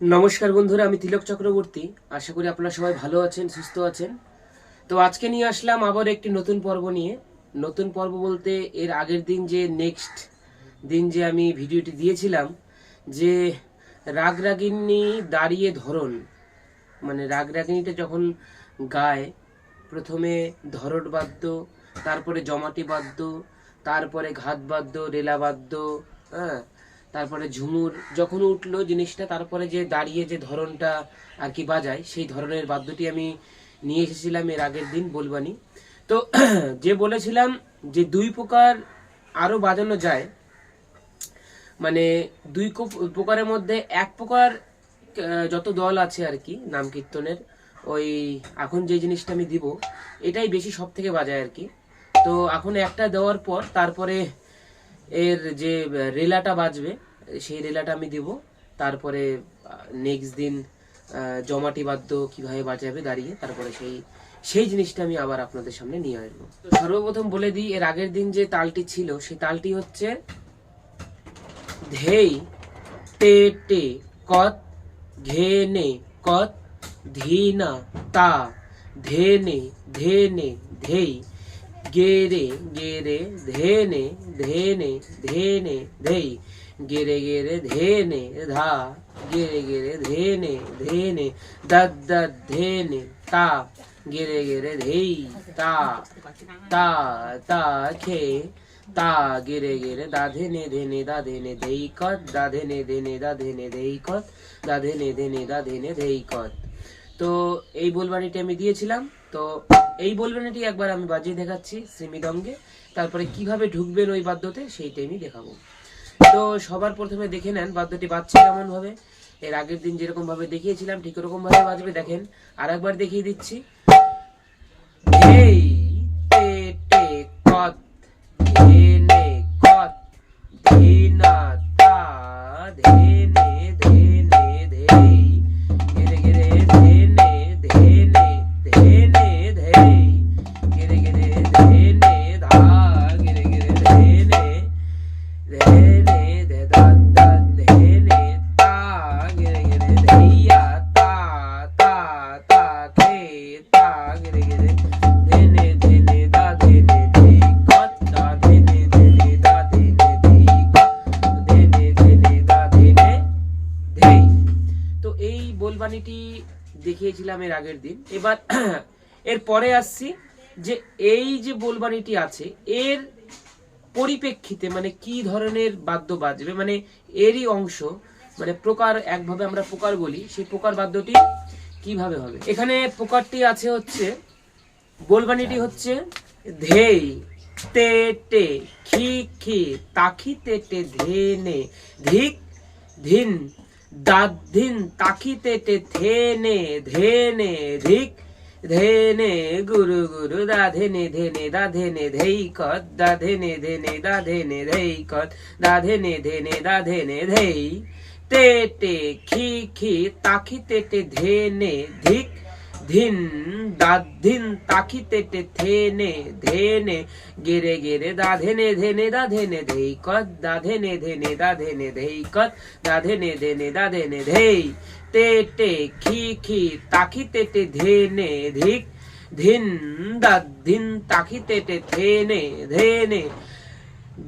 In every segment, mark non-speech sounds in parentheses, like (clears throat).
নমস্কার বন্ধুরা, আমি তিলক চক্রবর্তী। আশা করি আপনারা সবাই ভালো আছেন, সুস্থ আছেন। তো আজকে নিয়ে আসলাম আবার একটি নতুন পর্ব নিয়ে। নতুন পর্ব বলতে এর আগের দিন যে নেক্সট দিন যে আমি ভিডিওটি দিয়েছিলাম, যে রাগ রাগিনী দাঁড়িয়ে ধরন মানে রাগ রাগিনীটা যখন গায়, প্রথমে ধরট বাদ্য, তারপরে জমাটি বাদ্য, তারপরে ঘাত বাদ্য, রেলা বাদ্য হ্যাঁ তারপরে ঝুমুর, যখন উঠল জিনিসটা, তারপরে যে দাঁড়িয়ে যে ধরনটা আর কি বাজায়, সেই ধরনের বাদ্যটি আমি নিয়ে এসেছিলাম এর আগের দিন বলবানি। তো (clears throat) যে বলেছিলাম যে দুই প্রকার আরও বাজানো যায় মানে দুই প্রকারের মধ্যে এক প্রকার যত দল আছে আর কি, নাম কীর্তনের, ওই এখন যে জিনিসটা আমি দিব, এটাই বেশি সব থেকে বাজায় আর কি। তো এখন একটা দেওয়ার পর, তারপরে এর যে রেলাটা বাজবে, সেই রেলাটা আমি দিব। তারপরে নেক্সট দিন জমাটি বাদ্য কীভাবে বাজাবে দাঁড়িয়ে, তারপরে সেই সেই জিনিসটা আমি আবার আপনাদের সামনে নিয়ে আসব। তো সর্বপ্রথম বলে দিই, এর আগের দিন যে তালটি ছিল, সেই তালটি হচ্ছে ধেই টে টে কত ঘেনে কত ধীনা তা ধেনে ধেনে ধেই গেরে গেরে ধেনে ধেনে ধেনে ধেই গেরে গেরে ধেনে ধা গেরে গেরে ধেনে ধেনে দদ দদ ধেনে তা গেরে গেরে ধেই তা তা তা খে তা গেরে গেরে দা ধেনে ধেনে দা ধেনে ধেই কত দা ধেনে ধেনে দা ধেনে ধেই কত দা ধেনে ধেনে দা ধেনে ধেই কত তো এই বলবানিটি আমি দিয়েছিলাম। তো এই বলবেন এটি একবার আমি বাজিয়ে দেখাচ্ছি শ্রীমিদঙ্গে। তারপরে কীভাবে ঢুকবেন ওই বাদ্যতে সেইটাই আমি দেখাবো। তো সবার প্রথমে দেখে নেন বাদ্যটি বাজছে কেমন ভাবে। এর আগের দিন যেরকম ভাবে দেখিয়েছিলাম, ঠিক ওরকম ভাবে বাজবে। দেখেন আর একবার দেখিয়ে দিচ্ছি। কত এই দেখিয়েছিলাম এর আগের দিন। এবার (clears throat) এর পরে আসছি যে এই যে বলবানিটি আছে, এর পরিপ্রেক্ষিতে মানে কি ধরনের বাদ্য বাজবে মানে এরই অংশ মানে প্রকার একভাবে আমরা প্রকার বলি, সেই প্রকার বাদ্যটি কীভাবে হবে? এখানে প্রকারটি আছে হচ্ছে বলবানিটি হচ্ছে, ধেই, তে টে খি খি তাকি তে টে ধেনে ধিক, ধিন দাধিন তাকিতে ধেনে ধেনে ধিক, ধেনে গুরু গুরু দা ধেনে ধেনে দা ধেনে ধেই কত, দা ধেনে ধেনে দা ধেনে ধেই কত, দা ধেনে ধেনে দা ধেনে ধেই। তে টে খি খি তাকিতে ধেনে ধিক ধিন দাধিন তাকি তে টে থেনে ধেনে গেরে গেরে দা ধেনে ধেনে দা ধেনে ধেই কত দা ধেনে ধেনে দা ধেনে ধেই কত দা ধেনে ধেনে দা ধেনে ধেই তে টে খি খি তাকি তে টে ধেনে ধিক ধিন দাধিন তাকি তে টে থেনে ধেনে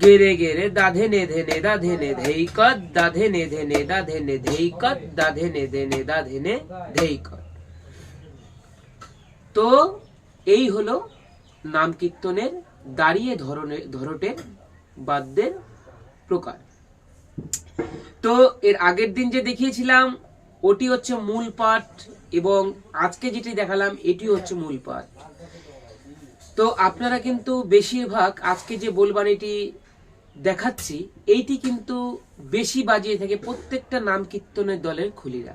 গেরে গেরে দা ধেনে ধেনে দা ধেনে ধেই কত দা ধেনে ধেনে দা ধেনে ধেই কত দা ধেনে ধেনে দা ধেনে ধেই কত তো এই হলো নাম কীর্তনের, দাঁড়িয়ে ধরনের ধরটের, বাদ্যের প্রকার। তো এর আগের দিন যে দেখিয়েছিলাম, ওটি হচ্ছে মূল পাঠ এবং আজকে যেটি দেখালাম এটি হচ্ছে মূল পাঠ। তো আপনারা কিন্তু বেশিরভাগ আজকে যে বলবানিটি দেখাচ্ছি, এইটি কিন্তু বেশি বাজিয়ে থাকে প্রত্যেকটা নাম কীর্তনের দলের খুলিরা।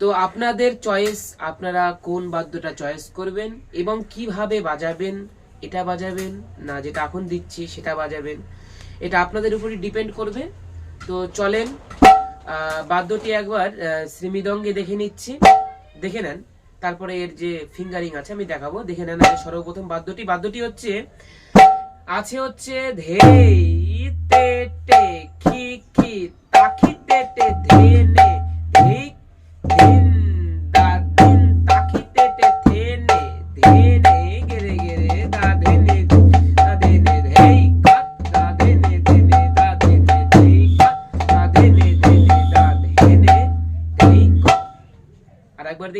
তো আপনাদের চয়েস আপনারা কোন বাদ্যটা চয়েস করবেন এবং কীভাবে বাজাবেন, এটা বাজাবেন, না যেটা এখন দিচ্ছি সেটা বাজাবেন, এটা আপনাদের উপরই ডিপেন্ড করবে। তো চলেন বাদ্যটি একবার শ্রীমৃদঙ্গে দেখে নিচ্ছি। দেখে নেন, তারপরে এর যে ফিঙ্গারিং আছে আমি দেখাবো। দেখে নেন সর্বপ্রথম বাদ্যটি। বাদ্যটি হচ্ছে, আছে হচ্ছে ধেই তে টে খি খি তাকি তে ধেনে ধেই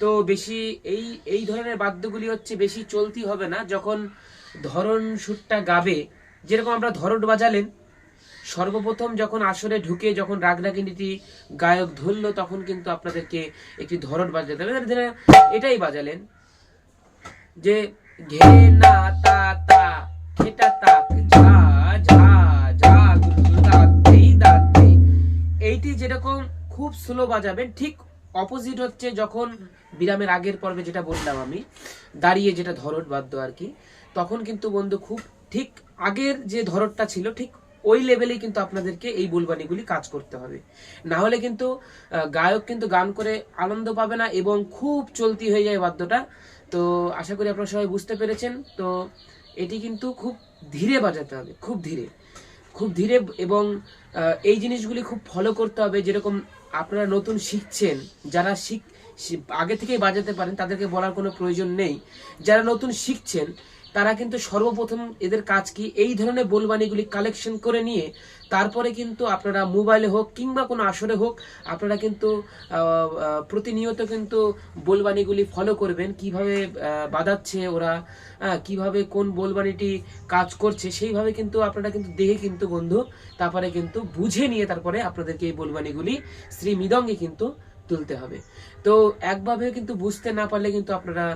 তো বেশি এই এই ধরনের বাদ্যগুলি হচ্ছে বেশি চলতি হবে না। যখন ধরন সুরটা গাবে, যেরকম আমরা ধরন বাজালেন, সর্বপ্রথম যখন আসরে ঢুকে যখন রাগরাগিনীটি গায়ক ধরলো, তখন কিন্তু আপনাদেরকে একটি ধরন বাজাতে হবে। এটাই বাজালেন, যে ঘে, না, তা তা, খেটা, তাক, ঝা ঝা এইটি যেরকম খুব স্লো বাজাবেন, ঠিক অপোজিট হচ্ছে যখন বিরামের আগের পর্বে যেটা বললাম আমি, দাঁড়িয়ে যেটা ধরন বাদ্য আর কি, তখন কিন্তু বন্ধু খুব ঠিক আগের যে ধরনটা ছিল, ঠিক ওই লেভেলেই কিন্তু আপনাদেরকে এই বুলবানিগুলি কাজ করতে হবে। না হলে কিন্তু গায়ক কিন্তু গান করে আনন্দ পাবে না এবং খুব চলতি হয়ে যায় বাদ্যটা। তো আশা করি আপনারা সবাই বুঝতে পেরেছেন। তো এটি কিন্তু খুব ধীরে বাজাতে হবে, খুব ধীরে। খুব ধীরে এবং এই জিনিসগুলি খুব ফলো করতে হবে, যেরকম আপনারা নতুন শিখছেন, যারা শিখ আগে থেকেই বাজাতে পারেন, তাদেরকে বলার কোনো প্রয়োজন নেই। যারা নতুন শিখছেন তারা কিন্তু সর্বপ্রথম এদের কাজ কি? এই ধরনের বোলবানিগুলি কালেকশন করে নিয়ে তারপরে কিন্তু আপনারা মোবাইলে হোক কিংবা কোনো আসরে হোক, আপনারা কিন্তু প্রতিনিয়ত কিন্তু বোলবানিগুলি ফলো করবেন। কীভাবে বাজাচ্ছে ওরা কীভাবে কোন বোলবানিটি কাজ করছে, সেইভাবে কিন্তু আপনারা কিন্তু দেখে কিন্তু বন্ধু, তারপরে কিন্তু বুঝে নিয়ে তারপরে আপনাদেরকে এই বোলবানিগুলি শ্রী মৃদঙ্গে কিন্তু তুলতে হবে। তো একভাবে কিন্তু বুঝতে না পারলে কিন্তু আপনারা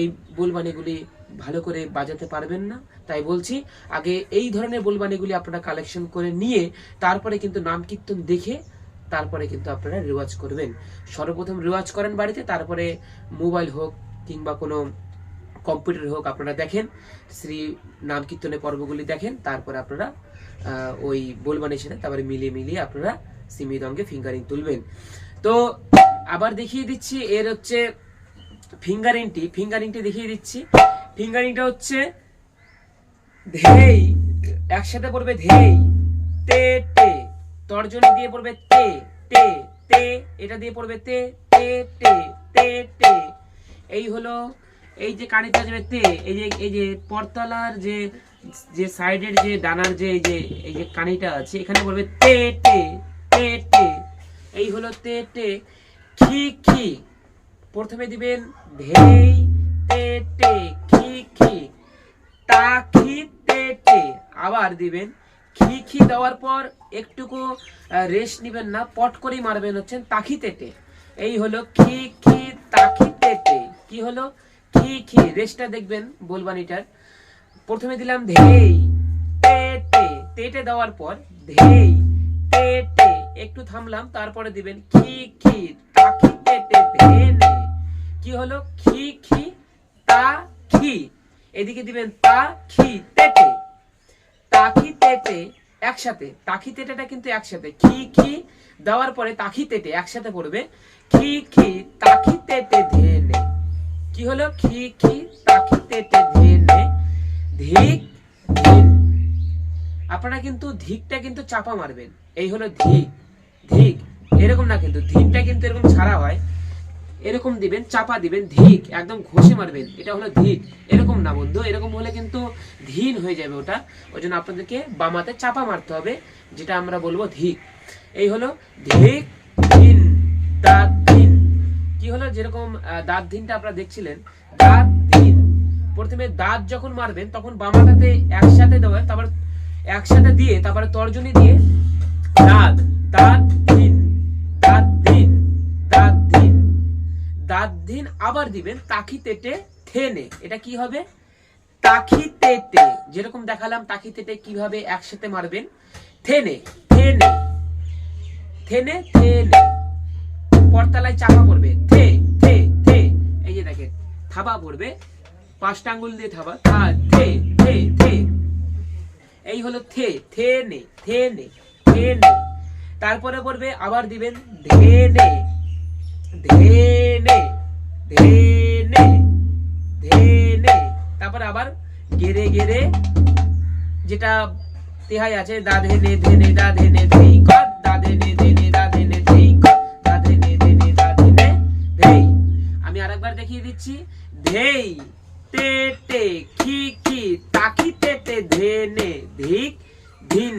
এই বোলবানিগুলি ভালো করে বাজাতে পারবেন না। তাই বলছি, আগে এই ধরনের বোলবানিগুলি আপনারা কালেকশন করে নিয়ে তারপরে কিন্তু নাম কীর্তন দেখে তারপরে কিন্তু আপনারা রেওয়াজ করবেন। সর্বপ্রথম রেওয়াজ করেন বাড়িতে, তারপরে মোবাইল হোক কিংবা কোনো কম্পিউটার হোক আপনারা দেখেন, শ্রী নাম কীর্তনের পর্বগুলি দেখেন, তারপরে আপনারা ওই বোলবানির সাথে তারপরে মিলিয়ে মিলিয়ে আপনারা সিমিদঙ্গে ফিঙ্গারিং তুলবেন। তো আবার দেখিয়ে দিচ্ছি, এর হচ্ছে ফিঙ্গারিংটি ফিঙ্গারিংটি দেখিয়ে দিচ্ছি। ফিঙ্গারিংটা হচ্ছে ধেই, একসাথে পড়বে ধেই, তে তে, তর্জনী দিয়ে পড়বে তে তে তে, এটা দিয়ে পড়বে তে তে তে তে তে। এই হলো, এই যে কানিটা যাবে তে, এই যে এই যে পরতলার যে যে সাইডের যে ডানার যে, এই যে এই যে কানিটা আছে, এখানে বলবে তে তে তে তে। এই হলো তে তে। খি খি। প্রথমে দিবেন ধেই, তে তে খি খি তা আবার দিবেন। দেওয়ার পর একটুকু রেস্ট নিবেন না, পট করেই মারবেন হচ্ছেন তাখি তেটে এই হলো তাখি তেটে কি হলো? রেস্টটা দেখবেন প্রথমে দিলাম ধেই, তেটে। দেওয়ার পর ধেই একটু থামলাম, তারপরে দিবেন খি খি তাখি তেটে ধেনে। কি হলো? খি খি তা খি এদিকে দিবেন তা খি তেটে তাখি তেটে একসাথে। তাখি তেটেটা কিন্তু একসাথে। খি খি দেওয়ার পরে তাখি তেটে একসাথে পড়বে। খি খি তাখি তেটে ধেনে কি হলো? খি খি তাখি তেটে ধেনে ধিক, ধিন। আপনারা কিন্তু ধিকটা কিন্তু চাপা মারবেন। এই হলো ধিক। ধিক। এরকম না কিন্তু। ধিকটা কিন্তু এরকম ছাড়া হয়। এরকম দিবেন, চাপা দিবেন, ধিক, একদম ঘষে মারবেন। এটা হলো ধিক। এরকম না বন্ধু, এরকম হলে কিন্তু ধীন হয়ে যাবে ওটা। ওই জন্য আপনাদেরকে বামাতে চাপা মারতে হবে, যেটা আমরা বলব ধিক। এই হলো ধিক, ধিন, দাঁত, ধিন। কি হলো? যেরকম দাঁত ধিনটা আপনারা দেখছিলেন, দাঁত, ধিন। প্রথমে দাঁত যখন মারবেন, তখন বামাটাতে একসাথে দেওয়া তারপর একসাথে দিয়ে, তারপরে তর্জনী দিয়ে, দাঁত দাঁত দিন আবার দিবেন তাকি তেটে থেনে। এটা কি হবে? তাকি তেটে। যেরকম দেখালাম, তাকি তেটে কীভাবে একসাথে মারবেন? থেনে থেনে থেনে থেনে। পরতলায় চাপা পড়বে। থে থে থে। এই যে দেখেন, থাবা পড়বে। পাঁচটা আঙ্গুল দিয়ে থাবা। থা, থে থে থে। এই হলো থে, থেনে থেনে থেনে। তারপরে পড়বে, আবার দিবেন ধেনে ধেনে ধেনে গেরে গেরে যেটা তেহাই আছে দাধে নে ধে নে দাধে নে ধেই কত দাধে নে ধে নে দাধে ধেই কত দাধে নে ধে নে দাধে ধেই। আমি আরেকবার দেখিয়ে দিচ্ছি, ধেই, তে তে, খি খি, তাকি, তে তে, ধে, নে ধিক ধিন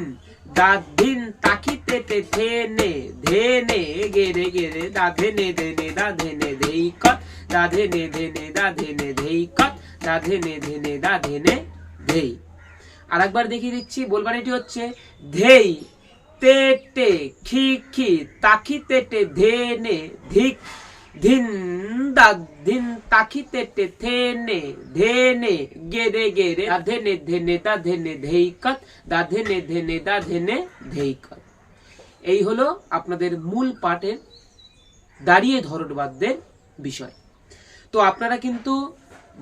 দাধিন তাকি, তে তে, ধে, নে ধে, নে গেরে গেরে দাধে নে, ধে, নে দাধে নে, ধেই কত দাধে নে ধে নে দাধে নে ধেই কত দাধে নে ধে নে দাধে নে ধেই। আর একবার দেখিয়ে দিচ্ছি বলবানিটি হচ্ছে ধেই, তে টে খি খি তাকি তে টে ধে নে ধিক, ধিন দা ধিন তাকি তে টে থে নে ধে নে গেরে গেরে দা ধে নে ধে নে দা ধে নে ধেই কত দা ধে নে ধে নে দা ধে নে ধেই কত এই হলো আপনাদের মূল পাঠের দাঁড়িয়ে ধরন বাদ্যের বিষয়। তো আপনারা কিন্তু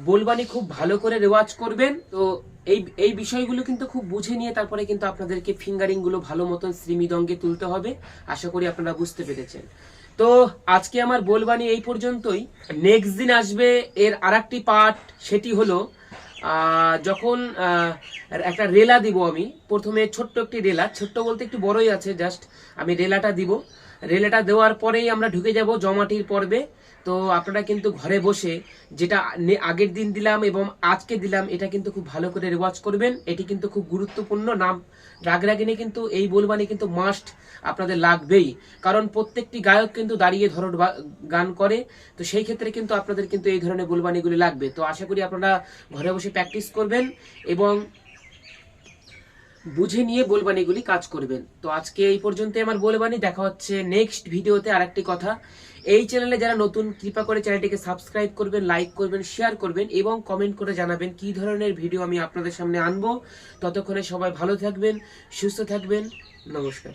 বলবানি খুব ভালো করে রেওয়াজ করবেন। তো এই এই বিষয়গুলো কিন্তু খুব বুঝে নিয়ে তারপরে কিন্তু আপনাদেরকে ফিঙ্গারিংগুলো ভালো মতন শ্রীমৃদঙ্গে তুলতে হবে। আশা করি আপনারা বুঝতে পেরেছেন। তো আজকে আমার বলবানি এই পর্যন্তই। নেক্সট দিন আসবে এর আরেকটি পার্ট সেটি হলো যখন একটা রেলা দিব আমি। প্রথমে ছোট্ট একটি রেলা, ছোট্ট বলতে একটু বড়ই আছে, জাস্ট আমি রেলাটা দিব। রেলাটা দেওয়ার পরেই আমরা ঢুকে যাব জমাটির পর্বে। তো আপনারা কিন্তু ঘরে বসে যেটা আগের দিন দিলাম এবং আজকে দিলাম, এটা কিন্তু খুব ভালো করে রেওয়াজ করবেন। এটি কিন্তু খুব গুরুত্বপূর্ণ নাম। রাগরাগিনী কিন্তু, এই বলবানি কিন্তু মাস্ট আপনাদের লাগবেই। কারণ প্রত্যেকটি গায়ক কিন্তু দাঁড়িয়ে ধরন গান করে, তো সেই ক্ষেত্রে কিন্তু আপনাদের কিন্তু এই ধরনের বলবানিগুলি লাগবে। তো আশা করি আপনারা ঘরে বসে প্র্যাকটিস করবেন এবং বুঝে নিয়ে বোলবানিগুলি কাজ করবেন। তো আজকে এই পর্যন্তই আমার বোলবানি দেখা হচ্ছে নেক্সট ভিডিওতে আরেকটি কথা। এই চ্যানেলে যারা নতুন, কৃপা করে চ্যানেলটিকে সাবস্ক্রাইব করবেন লাইক করবেন শেয়ার করবেন এবং কমেন্ট করে জানাবেন কি ধরনের ভিডিও আমি আপনাদের সামনে আনব। ততক্ষণে সবাই ভালো থাকবেন, সুস্থ থাকবেন। নমস্কার।